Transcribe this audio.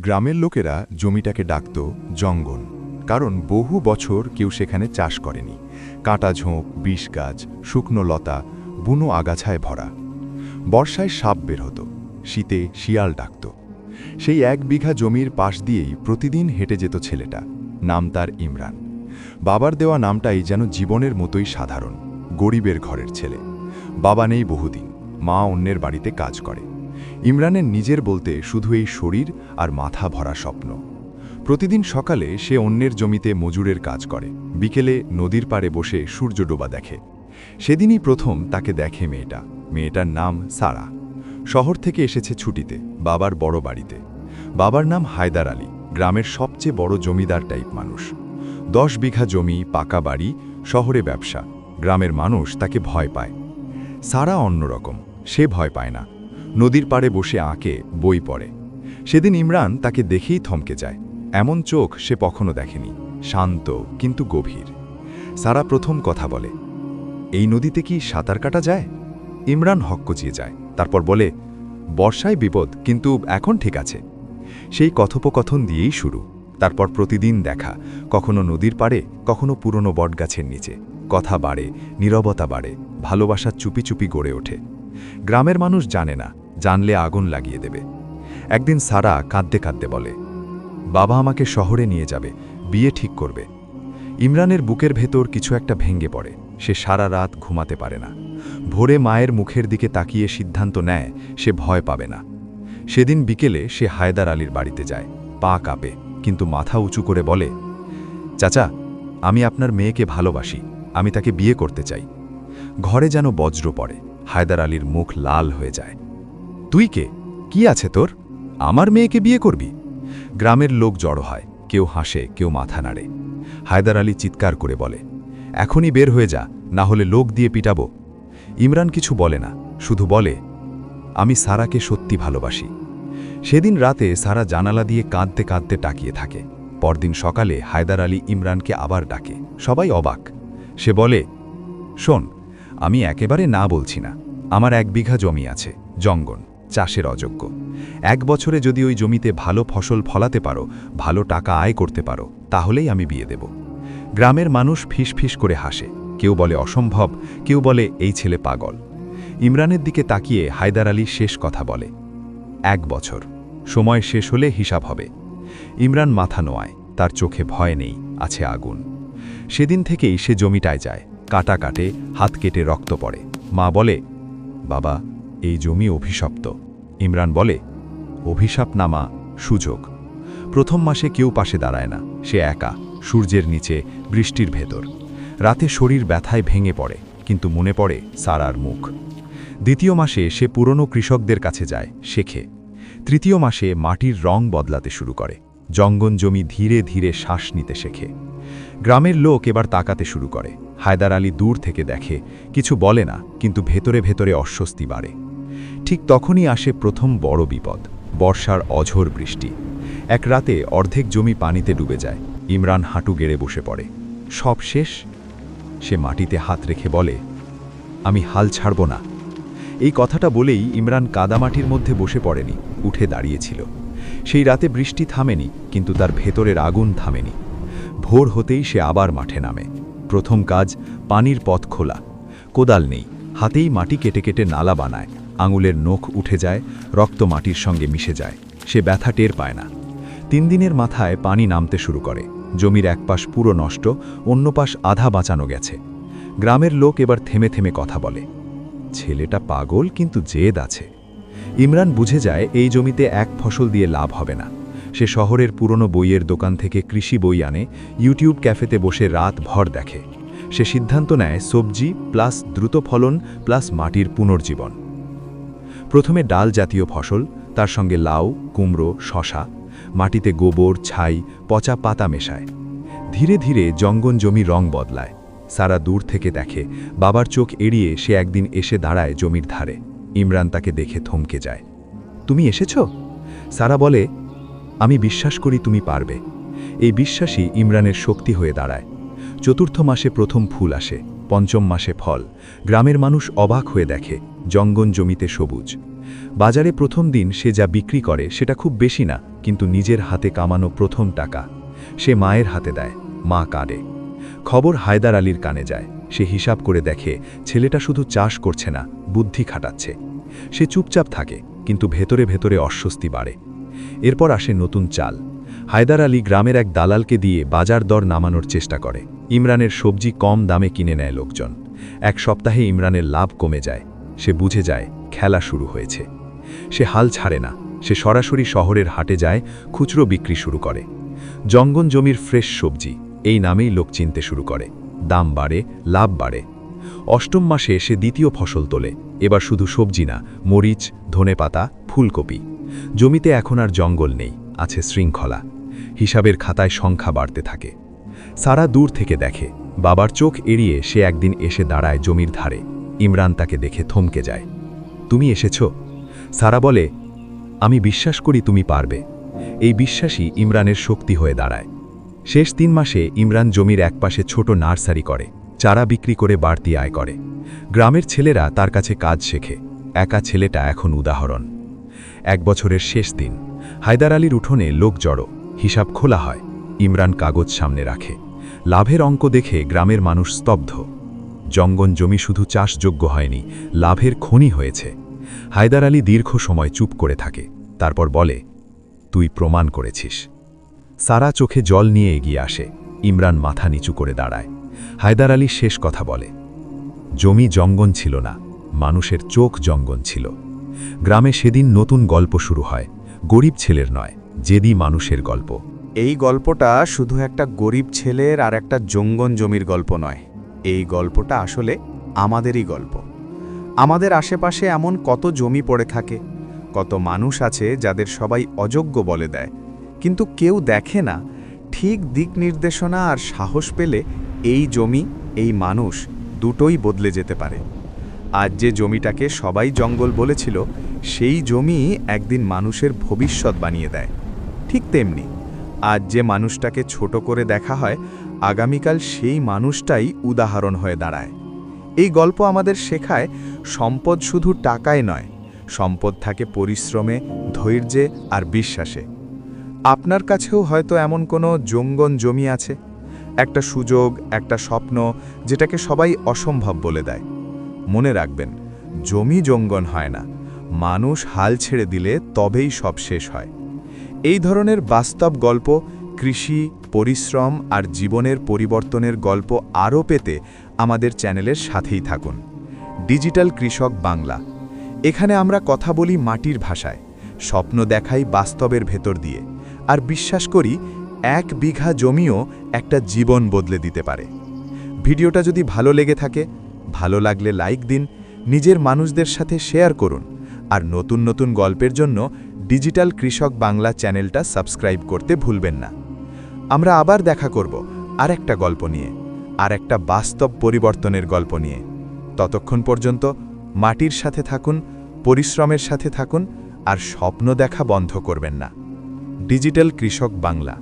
গ্রামের লোকেরা জমিটাকে ডাকত জঙ্গল কারণ বহু বছর কেউ সেখানে চাষ করেনি। কাঁটা ঝোঁক, বিষ গাছ, শুকনো লতা, বুনো আগাছায় ভরা। বর্ষায় সাপ বের হতো, শীতে শিয়াল ডাকত। সেই এক বিঘা জমির পাশ দিয়েই প্রতিদিন হেঁটে যেত ছেলেটা, নাম তার ইমরান। বাবার দেওয়া নামটাই যেন জীবনের মতোই সাধারণ, গরিবের ঘরের ছেলে। বাবা নেই বহুদিন, মা অন্যের বাড়িতে কাজ করে। ইমরানের নিজের বলতে শুধু এই শরীর আর মাথা ভরা স্বপ্ন। প্রতিদিন সকালে সে অন্যের জমিতে মজুরের কাজ করে। বিকেলে নদীর পাড়ে বসে সূর্য ডোবা দেখে। সেদিনই প্রথম তাকে দেখে মেয়েটা। মেয়েটার নাম সারা। শহর থেকে এসেছে ছুটিতে, বাবার বড় বাড়িতে। বাবার নাম হায়দার আলী, গ্রামের সবচেয়ে বড় জমিদার টাইপ মানুষ। দশ বিঘা জমি, পাকা বাড়ি, শহরে ব্যবসা। গ্রামের মানুষ তাকে ভয় পায়। সারা অন্যরকম, সে ভয় পায় না। নদীর পাড়ে বসে আঁকে, বই পড়ে। সেদিন ইমরান তাকে দেখেই থমকে যায়। এমন চোখ সে কখনো দেখেনি, শান্ত কিন্তু গভীর। সারা প্রথম কথা বলে, এই নদীতে কি সাঁতার কাটা যায়? ইমরান হক্কচিয়ে যায়, তারপর বলে, বর্ষায় বিপদ, কিন্তু এখন ঠিক আছে। সেই কথোপকথন দিয়েই শুরু। তারপর প্রতিদিন দেখা, কখনো নদীর পাড়ে, কখনো পুরনো বটগাছের নিচে। কথা বাড়ে, নীরবতা বাড়ে, ভালোবাসা চুপি চুপি গড়ে ওঠে। গ্রামের মানুষ জানে না জানলে আগুন লাগিয়ে দেবে। একদিন সারা কাঁদতে কাঁদতে বলে, বাবা আমাকে শহরে নিয়ে যাবে, বিয়ে ঠিক করবে। ইমরানের বুকের ভেতর কিছু একটা ভেঙে পড়ে, সে সারা রাত ঘুমাতে পারে না। ভোরে মায়ের মুখের দিকে তাকিয়ে সিদ্ধান্ত নেয়, সে ভয় পাবে না। সেদিন বিকেলে সে হায়দার আলীর বাড়িতে যায়, পা কাঁপে, কিন্তু মাথা উঁচু করে বলে, চাচা, আমি আপনার মেয়েকে ভালোবাসি, আমি তাকে বিয়ে করতে চাই। ঘরে যেন বজ্র পড়ে, হায়দার আলীর মুখ লাল হয়ে যায়। তুই কে? কি আছে তোর? আমার মেয়েকে বিয়ে করবি? গ্রামের লোক জড়ো হয়, কেউ হাসে, কেউ মাথা নাড়ে। হায়দার আলী চিৎকার করে বলে, এখনই বের হয়ে যা, না হলে লোক দিয়ে পিটাবো। ইমরান কিছু বলে না, শুধু বলে, আমি সারাকে সত্যি ভালোবাসি। সেদিন রাতে সারা জানালা দিয়ে কাঁদতে কাঁদতে টাকিয়ে থাকে। পরদিন সকালে হায়দার আলী ইমরানকে আবার ডাকে, সবাই অবাক। সে বলে, শোন, আমি একেবারে না বলছি না, আমার এক বিঘা জমি আছে জঙ্গন চাষের অযোগ্য। এক বছরে যদি ওই জমিতে ভালো ফসল ফলাতে পারো, ভালো টাকা আয় করতে পারো, তাহলেই আমি বিয়ে দেব। গ্রামের মানুষ ফিস করে হাসে। কেউ বলে অসম্ভব, কেউ বলে এই ছেলে পাগল। ইমরানের দিকে তাকিয়ে হায়দার আলী শেষ কথা বলে, এক বছর, সময় শেষ হলে হিসাব হবে। ইমরান মাথা নোয়ায়, তার চোখে ভয় নেই, আছে আগুন। সেদিন থেকেই সে জমিটায় যায়, কাটা কাটে, হাত কেটে রক্ত পড়ে। মা বলে, বাবা এই জমি অভিশপ্ত। ইমরান বলে অভিশাপ নামা সুযোগ। প্রথম মাসে কেউ পাশে দাঁড়ায় না, সে একা, সূর্যের নিচে, বৃষ্টির ভেতর। রাতে শরীর ব্যথায় ভেঙে পড়ে, কিন্তু মনে পড়ে সারার মুখ। দ্বিতীয় মাসে সে পুরনো কৃষকদের কাছে যায়, শেখে। তৃতীয় মাসে মাটির রং বদলাতে শুরু করে, জঙ্গন জমি ধীরে ধীরে শ্বাস নিতে শেখে। গ্রামের লোক এবার তাকাতে শুরু করে, হায়দার আলী দূর থেকে দেখে, কিছু বলে না, কিন্তু ভেতরে ভেতরে অস্বস্তি বাড়ে। ঠিক তখনই আসে প্রথম বড় বিপদ, বর্ষার অঝোর বৃষ্টি। এক রাতে অর্ধেক জমি পানিতে ডুবে যায়, ইমরান হাঁটু গেড়ে বসে পড়ে। সব শেষ? সে মাটিতে হাত রেখে বলে, আমি হাল ছাড়ব না। এই কথাটা বলেই ইমরান কাদামাটির মধ্যে বসে পড়েনি, উঠে দাঁড়িয়েছিল। সেই রাতে বৃষ্টি থামেনি, কিন্তু তার ভেতরের আগুন থামেনি। ভোর হতেই সে আবার মাঠে নামে। প্রথম কাজ, পানির পথ খোলা। কোদাল নেই, হাতেই মাটি কেটে কেটে নালা বানায়। আঙুলের নখ উঠে যায়, রক্ত মাটির সঙ্গে মিশে যায়। সে ব্যথা টের পায় না। তিন দিনের মাথায় পানি নামতে শুরু করে। জমির এক পাশ পুরো নষ্ট, অন্য পাশ আধা বাঁচানো গেছে। গ্রামের লোক এবার থেমে থেমে কথা বলে। ছেলেটা পাগল, কিন্তু জেদ আছে। ইমরান বুঝে যায়, এই জমিতে এক ফসল দিয়ে লাভ হবে না। সে শহরের পুরনো বইয়ের দোকান থেকে কৃষি বই আনে, ইউটিউব ক্যাফেতে বসে রাত ভর দেখে। সে সিদ্ধান্ত নেয়, সবজি, প্লাস দ্রুত ফলন, প্লাস মাটির পুনর্জীবন। প্রথমে ডাল জাতীয় ফসল, তার সঙ্গে লাউ, কুমড়ো, শশা, মাটিতে গোবর, ছাই, পচা পাতা মেশায়। ধীরে ধীরে জঙ্গন জমি রং বদলায়। সারা দূর থেকে দেখে, বাবার চোখ এড়িয়ে সে একদিন এসে দাঁড়ায় জমির ধারে। ইমরান তাকে দেখে থমকে যায়। তুমি এসেছ? সারা বলে, আমি বিশ্বাস করি তুমি পারবে। এই বিশ্বাসই ইমরানের শক্তি হয়ে দাঁড়ায়। চতুর্থ মাসে প্রথম ফুল আসে। পঞ্চম মাসে ফল। গ্রামের মানুষ অবাক হয়ে দেখে, জঙ্গন জমিতে সবুজ। বাজারে প্রথম দিন সে যা বিক্রি করে সেটা খুব বেশি না, কিন্তু নিজের হাতে কামানো প্রথম টাকা। সে মায়ের হাতে দেয়, মা কাঁদে। খবর হায়দার আলীর কানে যায়। সে হিসাব করে দেখে, ছেলেটা শুধু চাষ করছে না, বুদ্ধি খাটাচ্ছে। সে চুপচাপ থাকে, কিন্তু ভেতরে ভেতরে অস্বস্তি বাড়ে। এরপর আসে নতুন চাল। হায়দার আলী গ্রামের এক দালালকে দিয়ে বাজার দর নামানোর চেষ্টা করে। ইমরানের সবজি কম দামে কিনে নেয় লোকজন। এক সপ্তাহে ইমরানের লাভ কমে যায়। সে বুঝে যায়, খেলা শুরু হয়েছে। সে হাল ছাড়ে না। সে সরাসরি শহরের হাটে যায়, খুচরো বিক্রি শুরু করে। জঙ্গন জমির ফ্রেশ সবজি, এই নামেই লোক চিনতে শুরু করে। দাম বাড়ে, লাভ বাড়ে। অষ্টম মাসে সে দ্বিতীয় ফসল তোলে। এবার শুধু সবজি না, মরিচ, ধনেপাতা, ফুলকপি। জমিতে এখন আর জঙ্গল নেই, আছে শৃঙ্খলা। হিসাবের খাতায় সংখ্যা বাড়তে থাকে। সারা দূর থেকে দেখে, বাবার চোখ এড়িয়ে সে একদিন এসে দাঁড়ায় জমির ধারে। ইমরান তাকে দেখে থমকে যায়। তুমি এসেছ? সারা বলে, আমি বিশ্বাস করি তুমি পারবে। এই বিশ্বাসই ইমরানের শক্তি হয়ে দাঁড়ায়। শেষ তিন মাসে ইমরান জমির একপাশে ছোট নার্সারি করে, চারা বিক্রি করে বাড়তি আয় করে। গ্রামের ছেলেরা তার কাছে কাজ শেখে, একা ছেলেটা এখন উদাহরণ। এক বছরের শেষ দিন, হায়দার আলীর উঠোনে লোক জড়ো। হিসাব খোলা হয়, ইমরান কাগজ সামনে রাখে। লাভের অঙ্ক দেখে গ্রামের মানুষ স্তব্ধ। জঙ্গন জমি শুধু চাষযোগ্য হয়নি, লাভের খনি হয়েছে। হায়দার আলী দীর্ঘ সময় চুপ করে থাকে, তারপর বলে, তুই প্রমাণ করেছিস। সারা চোখে জল নিয়ে এগিয়ে আসে, ইমরান মাথা নিচু করে দাঁড়ায়। হায়দার আলী শেষ কথা বলে, জমি জঙ্গন ছিল না, মানুষের চোখ জঙ্গন ছিল। গ্রামে সেদিন নতুন গল্প শুরু হয়, গরিব ছেলের নয় জেদি মানুষের গল্প। এই গল্পটা শুধু একটা গরিব ছেলের আর একটা জঙ্গন জমির গল্প নয়। এই গল্পটা আসলে আমাদেরই গল্প। আমাদের আশেপাশে এমন কত জমি পড়ে থাকে, কত মানুষ আছে যাদের সবাই অযোগ্য বলে দেয়। কিন্তু কেউ দেখে না ঠিক দিক নির্দেশনা আর সাহস পেলে এই জমি, এই মানুষ দুটোই বদলে যেতে পারে। আজ যে জমিটাকে সবাই জঙ্গল বলেছিল সেই জমি একদিন মানুষের ভবিষ্যৎ বানিয়ে দেয়। ঠিক তেমনি, আজ যে মানুষটাকে ছোট করে দেখা হয়, আগামীকাল সেই মানুষটাই উদাহরণ হয়ে দাঁড়ায়। এই গল্প আমাদের শেখায়, সম্পদ শুধু টাকায় নয়, সম্পদ থাকে পরিশ্রমে, ধৈর্যে আর বিশ্বাসে। আপনার কাছেও হয়তো এমন কোনো জঙ্গন জমি আছে। একটা সুযোগ, একটা স্বপ্ন, যেটাকে সবাই অসম্ভব বলে দেয়। মনে রাখবেন, জমি জঙ্গন হয় না। মানুষ হাল ছেড়ে দিলে তবেই সব শেষ হয়। এই ধরনের বাস্তব গল্প কৃষি, পরিশ্রম আর জীবনের পরিবর্তনের গল্প আরও পেতে আমাদের চ্যানেলের সাথেই থাকুন। ডিজিটাল কৃষক বাংলা। এখানে আমরা কথা বলি মাটির ভাষায়, স্বপ্ন দেখাই বাস্তবের ভেতর দিয়ে, আর বিশ্বাস করি এক বিঘা জমিও একটা জীবন বদলে দিতে পারে। ভিডিওটা যদি ভালো লেগে থাকে, ভালো লাগলে লাইক দিন, নিজের মানুষদের সাথে শেয়ার করুন আর নতুন নতুন গল্পের জন্য ডিজিটাল কৃষক বাংলা চ্যানেলটা সাবস্ক্রাইব করতে ভুলবেন না। আমরা আবার দেখা করব আর একটা গল্প নিয়ে আর একটা বাস্তব পরিবর্তনের গল্প নিয়ে। ততক্ষণ পর্যন্ত মাটির সাথে থাকুন, পরিশ্রমের সাথে থাকুন আর স্বপ্ন দেখা বন্ধ করবেন না। ডিজিটাল কৃষক বাংলা।